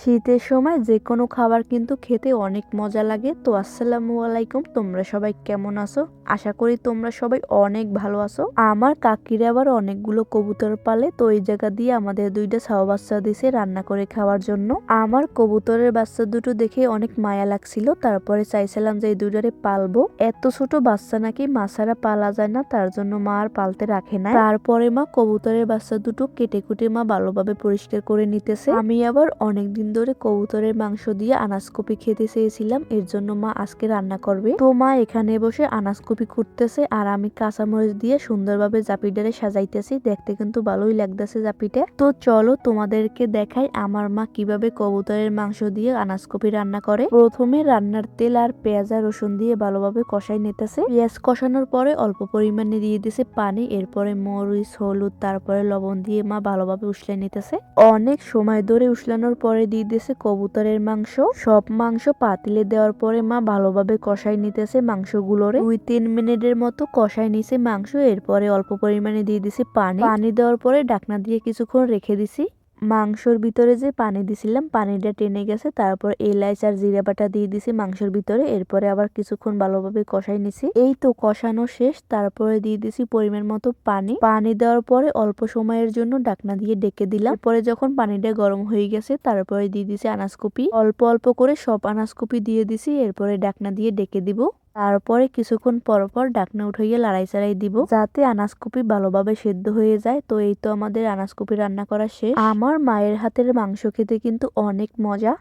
শীতের সময় যে কোনো খাবার কিন্তু খেতে অনেক মজা লাগে। তো আসসালামু আলাইকুম, তোমরা সবাই কেমন আছো? আশা করি তোমরা সবাই অনেক ভালো আছো। আমার কাকিরা আবার অনেকগুলো কবুতর পালে, তো এই জায়গা দিয়ে আমাদের দুইটা ছাও বাচ্চা দিছে রান্না করে খাওয়ার জন্য। আমার কবুতরের বাচ্চা দুটো দেখে অনেক মায়া লাগছিল, তারপরে চাইছিলাম যে এই দুইটারে পালবো। এত ছোট বাচ্চা নাকি মাছারা পালা যায় না, তার জন্য মা আর পালতে রাখে না তারপরে মা কবুতরের বাচ্চা দুটো কেটে কুটে মা ভালোভাবে পরিষ্কার করে নিতেছে। আমি আবার অনেকদিন ধরে কবুতরের মাংস দিয়ে আনাজকপি খেতে চেয়েছিলাম, এর জন্য মা আজকে রান্না করবে। তো মা এখানে বসে আনাজকপি কুটতেছে আর আমি কাঁচামরিচ দিয়ে সুন্দরভাবে জাপিটারে সাজাইতেছি। দেখতে কিন্তু ভালোই লাগতেছে জাপিটা। তো চলো তোমাদেরকে দেখাই আমার মা কীভাবে কবুতরের মাংস দিয়ে আনাজকপি রান্না করে। প্রথমে রান্নার তেল আর পেঁয়াজ আর রসুন দিয়ে ভালোভাবে কষাই নিতেছে। পেঁয়াজ কষানোর পরে অল্প পরিমাণে দিয়ে দিছে পানি, এরপরে মরিচ, হলুদ, তারপরে লবণ দিয়ে মা ভালোভাবে উসলে নিতেছে। অনেক সময় ধরে উসলানোর পরে দিয়ে দিয়েছে কবুতরের মাংস। সব মাংস পাতিলে দেওয়ার পরে মা ভালোভাবে কষাই নিতেছে মাংসগুলোরে। দুই তিন মিনিটের মতো কষাই নিছে মাংস, এরপরে অল্প পরিমাণে দিয়ে দিছি পানি। পানি দেওয়ার পরে ঢাকনা দিয়ে কিছুক্ষণ রেখে দিছি। মাংসর ভিতরে যে পানি দিছিলাম, পানিটা টেনে গেছে, তারপর এলাচ আর জিরা বাটা দিয়ে দিছি মাংসের ভিতরে, এরপরে আবার কিছুক্ষণ ভালোভাবে কষাই নিছি। এই তো কষানো শেষ, তারপরে দিয়ে দিছি পরিমাণ মতো পানি। পানি দেওয়ার পরে অল্প সময়ের জন্য ডাকনা দিয়ে ডেকে দিলাম। পরে যখন পানিটা গরম হয়ে গেছে, তারপরে দিয়ে দিছি আনাজকপি। অল্প অল্প করে সব আনাজকপি দিয়ে দিছি, এরপরে ডাকনা দিয়ে ডেকে দিব। তারপরে কিছুক্ষণ পর পর ডাকনা উঠাইয়ে লড়াই চাড়াই দিব, যাতে আনাজকপি ভালোভাবে সেদ্ধ হয়ে যায়। তো এই তো আমাদের আনাজকপি রান্না করা শেষ। আমার মায়ের হাতের মাংস খেতে কিন্তু অনেক মজা।